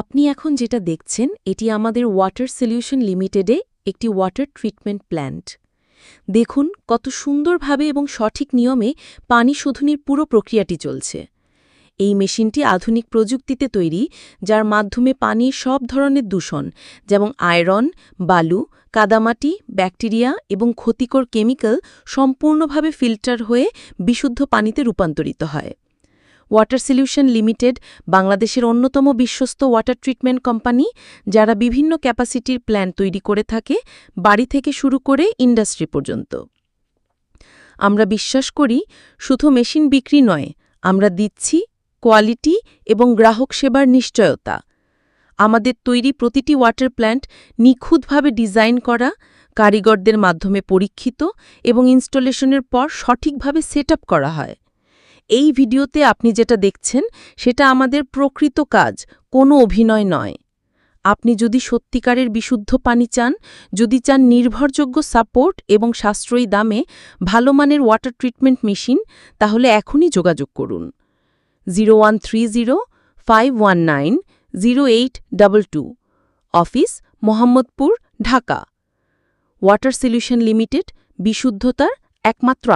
আপনি এখন যেটা দেখছেন, এটি আমাদের ওয়াটার সলিউশন লিমিটেডে একটি ওয়াটার ট্রিটমেন্ট প্ল্যান্ট দেখুন কত সুন্দরভাবে এবং সঠিক নিয়মে পানি শোধনের পুরো প্রক্রিয়াটি চলছে। এই মেশিনটি আধুনিক প্রযুক্তিতে তৈরি, যার মাধ্যমে পানির সব ধরনের দূষণ, যেমন আয়রন, বালু, কাদামাটি, ব্যাকটেরিয়া এবং ক্ষতিকর কেমিক্যাল সম্পূর্ণভাবে ফিল্টার হয়ে বিশুদ্ধ পানিতে রূপান্তরিত হয়। ওয়াটার সলিউশন লিমিটেড, বাংলাদেশের অন্যতম বিশ্বস্ত ওয়াটার ট্রিটমেন্ট কোম্পানি, যারা বিভিন্ন ক্যাপাসিটির প্ল্যান তৈরি করে থাকে, বাড়ি থেকে শুরু করে ইন্ডাস্ট্রি পর্যন্ত। আমরা বিশ্বাস করি, শুধু মেশিন বিক্রি নয়, আমরা দিচ্ছি কোয়ালিটি এবং গ্রাহক সেবার নিশ্চয়তা। আমাদের তৈরি প্রতিটি ওয়াটার প্ল্যান্ট নিখুঁতভাবে ডিজাইন করা, কারিগরদের মাধ্যমে পরীক্ষিত এবং ইনস্টলেশনের পর সঠিকভাবে সেট করা হয়। এই ভিডিওতে আপনি যেটা দেখছেন, সেটা আমাদের প্রকৃত কাজ, কোনো অভিনয় নয়। আপনি যদি সত্যিকারের বিশুদ্ধ পানি চান, যদি চান নির্ভরযোগ্য সাপোর্ট এবং সাশ্রয়ী দামে ভালো মানের ওয়াটার ট্রিটমেন্ট মেশিন, তাহলে এখনই যোগাযোগ করুন। Zero one three zero five one nine zero eight two, office Mohammadpur, Dhaka. Water solution limited, বিশুদ্ধতার একমাত্র